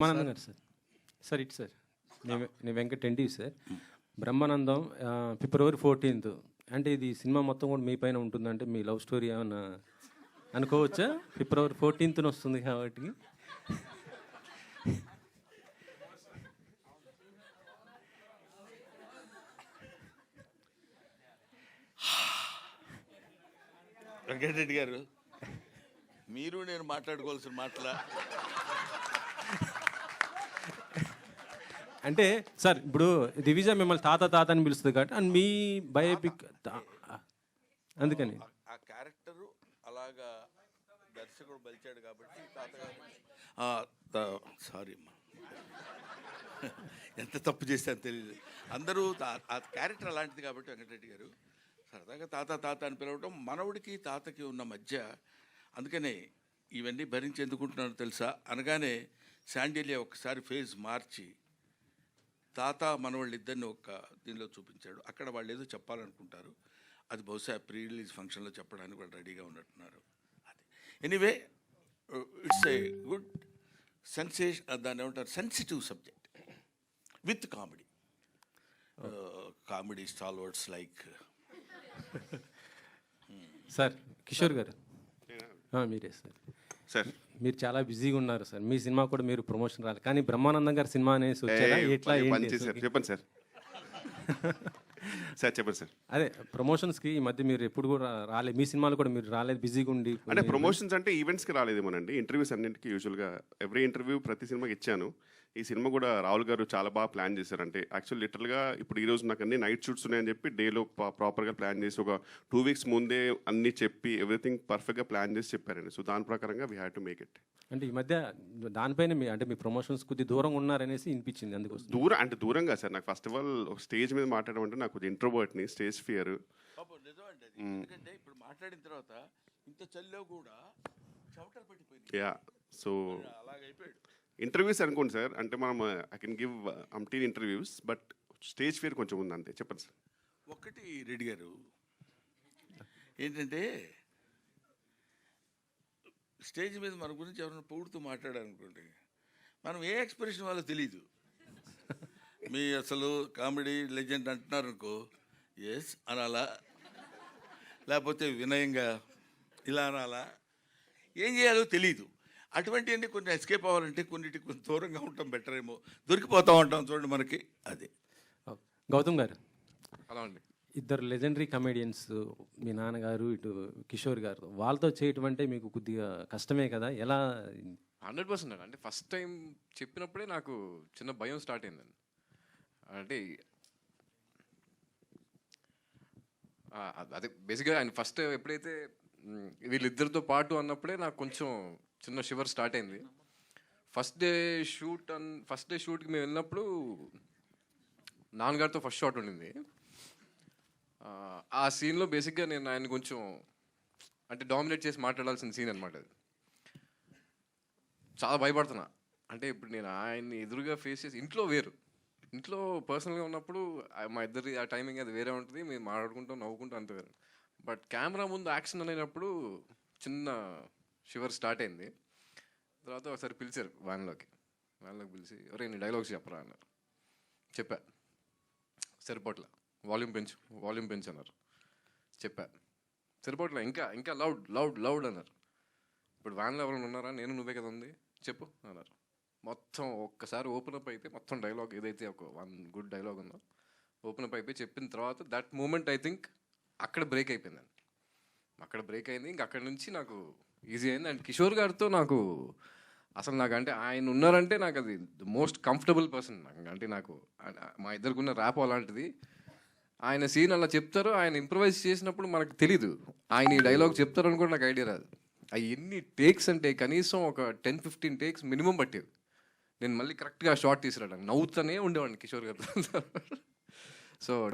బ్రహ్మానందం గారు sir. Sir it sir. నేను నేను Venkat NT sir. Brahmanandam February fourteenth. అంటే ఇది సినిమా మొత్తం కూడా మీ పైన ఉంటుందంటే మీ లవ్ స్టోరీ ఏమన్నా అనుకోవచ్చా? ఫిబ్రవరి ఫోర్టీన్త్న వస్తుంది కాబట్టి. వెంకటరెడ్డి గారు మీరు నేను మాట్లాడుకోవాల్సిన మాటల? అంటే సార్ ఇప్పుడు దివిజ మిమ్మల్ని తాత తాత అని పిలుస్తుంది కాబట్టి అండ్ మీ బయోపిక్ అందుకని. ఆ క్యారెక్టరు అలాగా దర్శకుడు బలిచాడు కాబట్టి తాతగారు సారీ అమ్మా. ఎంత తప్పు చేశాను తెలియదు అందరూ తా- ఆ క్యారెక్టర్ అలాంటిది కాబట్టి వెంకటరెడ్డి గారు సరదాగా తాత తాత అని పిలవడం మనవుడికి తాతకి ఉన్న మధ్య అందుకనే ఇవన్నీ భరించి ఎందుకుంటున్నారో తెలుసా? అనగానే శాండిలియా ఒకసారి ఫేజ్ మార్చి తాత మనవాళ్ళు ఇద్దరిని ఒక దీనిలో చూపించాడు. అక్కడ వాళ్ళు ఏదో చెప్పాలనుకుంటారు. అది బహుశా ప్రీ రిలీజ్ ఫంక్షన్లో చెప్పడానికి వాళ్ళు రెడీగా ఉన్నట్టున్నారు. అది. Anyway it's a good sensation దాన్ని ఏమంటారు? Sensitive subject. With comedy. Comedy stalwarts like sir Kishore గారు. మీరే సార్. సార్ మీరు చాలా బిజీగా ఉన్నారు సార్ మీ సినిమా కూడా మీరు ప్రమోషన్ రాలేదు. కానీ బ్రహ్మానందం గారి సినిమా అనేసి వచ్చారా ఎట్లా ఏంటి చేశారు చెప్పండి సార్ సార్ చెప్పండి సార్ అదే ప్రమోషన్స్కి ఈ మధ్య మీరు ఎప్పుడు కూడా రాలేదు మీ సినిమాలు కూడా మీరు రాలేదు బిజీగా ఉండి అంటే ప్రమోషన్స్ అంటే ఈవెంట్స్కి రాలేదేమోనండి. ఇంటర్వ్యూస్ అన్నింటికి యూజువల్గా ఎవ్రీ ఇంటర్వ్యూ ప్రతి సినిమాకి ఇచ్చాను. ఈ సినిమా కూడా రాహుల్ గారు చాలా బాగా ప్లాన్ చేశారు అంటే యాక్చువల్ లిటరల్గా ఇప్పుడు ఈ రోజు నాకు అన్ని నైట్ షూట్స్ ఉన్నాయని చెప్పి డేలో ప్రాపర్గా ప్లాన్ చేసి ఒక టూ వీక్స్ ముందే అన్ని చెప్పి ఎవ్రీథింగ్ పర్ఫెక్ట్గా ప్లాన్ చేసి చెప్పారండి. సో దాని ప్రకారంగా we have to make it అంటే ఈ మధ్య దానిపైన మీ అంటే మీ ప్రమోషన్స్ కొద్ది దూరంగా ఉన్నారనేసి వినిపించింది అందుకోసం దూరం అంటే దూరంగా సార్. నాకు ఫస్ట్ ఆఫ్ ఆల్ ఒక స్టేజ్ మీద మాట్లాడడం అంటే నాకు కొద్దిగా ఇంట్రోవర్ట్ని స్టేజ్ ఫియర్ ఎందుకంటే ఇప్పుడు మాట్లాడిన తర్వాత ఇంత చల్లో కూడా చెమటలు పట్టిపోయింది. యా సో అలాగైపోయాడు. ఇంటర్వ్యూస్ అనుకోండి సార్ అంటే మనం ఐ కెన్ గివ్ అంటీన్ ఇంటర్వ్యూస్ బట్ స్టేజ్ ఫియర్ కొంచెం ఉంది అంతే చెప్పండి సార్. ఒకటి రెడ్డి గారు ఏంటంటే స్టేజ్ మీద మన గురించి ఎవరైనా పొగుడుతూ మాట్లాడారనుకోండి మనం ఏ ఎక్స్ప్రెషన్ వాళ్ళో తెలియదు మీ అసలు కామెడీ లెజెండ్ అంటున్నారు అనుకో ఎస్ అనాలా? లేకపోతే వినయంగా ఇలా అనాలా? ఏం చేయాలో తెలియదు అటువంటివన్నీ కొన్ని ఎస్కేప్ అవ్వాలంటే కొన్నిటికి కొంచెం దూరంగా ఉంటాం బెటర్ ఏమో. దొరికిపోతూ ఉంటాం చూడండి మనకి. అదే. గౌతమ్ గారు. అలా అండి. ఇద్దరు లెజెండరీ కమేడియన్స్ మీ నాన్నగారు ఇటు కిషోర్ గారు వాళ్ళతో చేయటం అంటే మీకు కొద్దిగా కష్టమే కదా? ఎలా? హండ్రెడ్ పర్సెంట్ అంటే ఫస్ట్ టైం చెప్పినప్పుడే నాకు చిన్న భయం స్టార్ట్ అయిందండి. అంటే అదే బేసిక్గా ఆయన ఫస్ట్ ఎప్పుడైతే వీళ్ళిద్దరితో పాటు అన్నప్పుడే నాకు కొంచెం చిన్న షివర్ స్టార్ట్ అయింది. ఫస్ట్ డే షూట్ అన్ ఫస్ట్ డే షూట్కి మేము వెళ్ళినప్పుడు నాన్నగారితో ఫస్ట్ షాట్ ఉండింది. ఆ, సీన్లో బేసిక్గా నేను ఆయన కొంచెం అంటే డామినేట్ చేసి మాట్లాడాల్సిన సీన్ అనమాట అది. చాలా భయపడుతున్నా. అంటే ఇప్పుడు నేను ఆయన్ని ఎదురుగా ఫేస్ చేసి ఇంట్లో వేరు. ఇంట్లో పర్సనల్గా ఉన్నప్పుడు మా ఇద్దరి ఆ టైమింగ్ అది వేరే ఉంటుంది. మేము మాట్లాడుకుంటాం నవ్వుకుంటాం అంత వేరు. బట్ కెమెరా ముందు యాక్షన్ అనేటప్పుడు చిన్న షివర్ స్టార్ట్ అయింది. తర్వాత ఒకసారి పిలిచారు వ్యాన్లోకి. వ్యాన్లోకి పిలిచి ఒరే నీ డైలాగ్స్ చెప్పరా? అన్నారు. చెప్పా. సరిపోట్ల. వాల్యూమ్ పెంచు వాల్యూమ్ పెంచు అన్నారు చెప్పా. సరిపోట్ల ఇంకా ఇంకా లౌడ్ లౌడ్ లౌడ్ అన్నారు. ఇప్పుడు వ్యాన్లో ఎవరైనా ఉన్నారా? నేను నువ్వే కదా ఉంది. చెప్పు అన్నారు. మొత్తం ఒక్కసారి ఓపెన్ అప్ అయితే మొత్తం డైలాగ్ ఏదైతే ఒక వన్ గుడ్ డైలాగ్ ఉందో ఓపెన్ అప్ అయిపోయి చెప్పిన తర్వాత దట్ మూమెంట్ ఐ థింక్ అక్కడ బ్రేక్ అయిపోయిందండి. అక్కడ బ్రేక్ అయింది. ఇంక అక్కడ నుంచి నాకు ఈజీ అయింది. అండ్ కిషోర్ గారితో నాకు అసలు నాకు అంటే ఆయన ఉన్నారంటే నాకు అది ద మోస్ట్ కంఫర్టబుల్ పర్సన్ అంటే నాకు మా ఇద్దరికి ఉన్న ర్యాప్ అలాంటిది. ఆయన సీన్ అలా చెప్తారు ఆయన ఇంప్రవైజ్ చేసినప్పుడు మనకు తెలీదు. ఆయన ఈ డైలాగ్ చెప్తారని కూడా నాకు ఐడియా రాదు. అవి ఎన్ని టేక్స్ అంటే కనీసం ఒక టెన్ ఫిఫ్టీన్ టేక్స్ మినిమం పట్టేది నేను మళ్ళీ కరెక్ట్గా షార్ట్ తీసుకురావడానికి నవ్వుతూనే ఉండేవాడిని కిషోర్ గారు సో